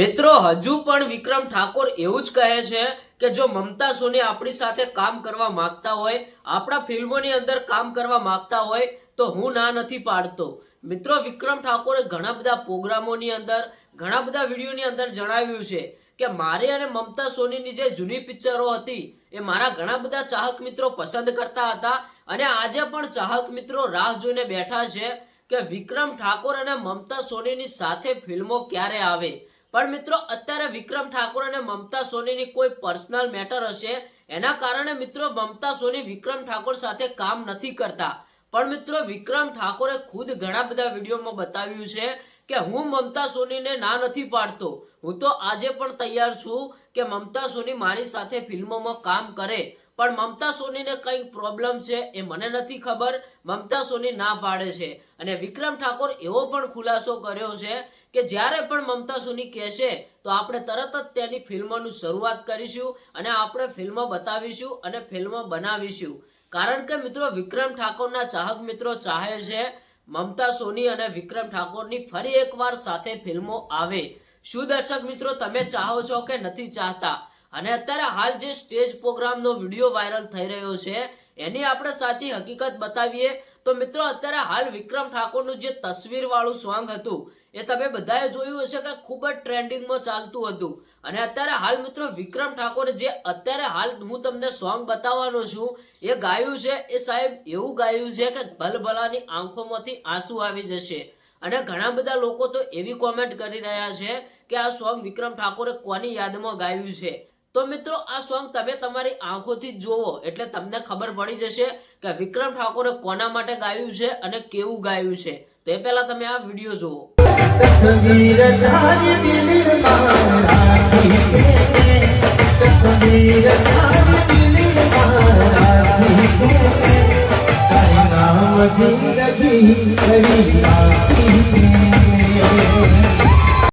હજુ પણ વિક્રમ ઠાકોર એવું જ કહે છે કે જો મમતા સોની આપણી સાથે કામ કરવા માંગતા હોય, આપણા ફિલ્મોની અંદર કામ કરવા માંગતા હોય, તો હું ના નથી પાડતો. મિત્રો, વિક્રમ ઠાકોરે ઘણા બધા પ્રોગ્રામોની અંદર, ઘણા બધા વિડીયોની અંદર જણાવ્યું છે કે મારે અને મમતા સોનીની જે જૂની પિક્ચરો હતી, એ મારા ઘણા બધા ચાહક મિત્રો પસંદ કરતા હતા અને આજે પણ ચાહક મિત્રો રાહ જોઈને બેઠા છે કે વિક્રમ ઠાકોર અને મમતા સોનીની સાથે ફિલ્મો ક્યારે આવે. પણ મિત્રો, અત્યારે વિક્રમ ઠાકોર અને મમતા સોનીની કોઈ પર્સનલ મેટર હશે. એના કારણે મિત્રો, મમતા સોની વિક્રમ ઠાકોર સાથે કામ નથી કરતા. પણ મિત્રો, વિક્રમ ઠાકોરે ખુદ ઘણા બધા વિડીયોમાં બતાવ્યું છે કે હું મમતા સોનીને ના નથી પાડતો. હું તો આજે પણ તૈયાર છું કે મમતા સોની મારી સાથે ફિલ્મોમાં કામ કરે. પણ મમતા સોનીને કંઈક પ્રોબ્લેમ છે એ મને નથી ખબર. મમતા સોની ના પાડે છે. અને વિક્રમ ઠાકોર એવો પણ ખુલાસો કર્યો છે કે જ્યારે પણ મમતા સોની કહેશે, તો આપણે તરત જ તેની ફિલ્મનું શરૂઆત કરીશું અને આપણે ફિલ્મો બતાવીશું અને ફિલ્મ બનાવીશું. કારણ કે મિત્રો, વિક્રમ ઠાકોરના ચાહક મિત્રો ચાહે છે, મમતા સોની અને વિક્રમ ઠાકોરની ફરી એકવાર સાથે ફિલ્મો આવે. શું દર્શક મિત્રો, તમે ચાહો છો કે નથી ચાહતા? અને અત્યારે હાલ જે સ્ટેજ પ્રોગ્રામનો વીડિયો વાયરલ થઈ રહ્યો છે, એની આપણે સાચી હકીકત બતાવીએ. તો મિત્રો, અત્યારે હાલ વિક્રમ ઠાકોરનું જે તસવીરવાળું સોંગ હતું એ તમે બધાએ જોયું હશે કે ખૂબ જ ટ્રેન્ડિંગમાં ચાલતું હતું. અને અત્યારે હાલ મિત્રો વિક્રમ ઠાકોરે જે અત્યારે હાલ હું તમને સોંગ બતાવવાનો છું, એ ગાયું છે, એ સાહેબ એવું ગાયું છે કે ભલભલાની આંખોમાંથી આંસુ આવી જશે. અને ઘણા બધા લોકો તો એવી કોમેન્ટ કરી રહ્યા છે કે આ સોંગ વિક્રમ ઠાકોરે કોની યાદમાં ગાયું છે. તો મિત્રો આ સોંગ તમે તમારી આંખોથી જોવો, એટલે તમને ખબર પડી જશે કે વિક્રમ ઠાકોરે કોના માટે ગાયું છે અને કેવું ગાયું છે. તો એ પહેલા તમે આ વીડિયો જુઓ. તસવીર તારી દિલમાં રાખી છે તસવીર તારી દિલમાં રાખી છે તારી નામ જિંદગી કરી રાખી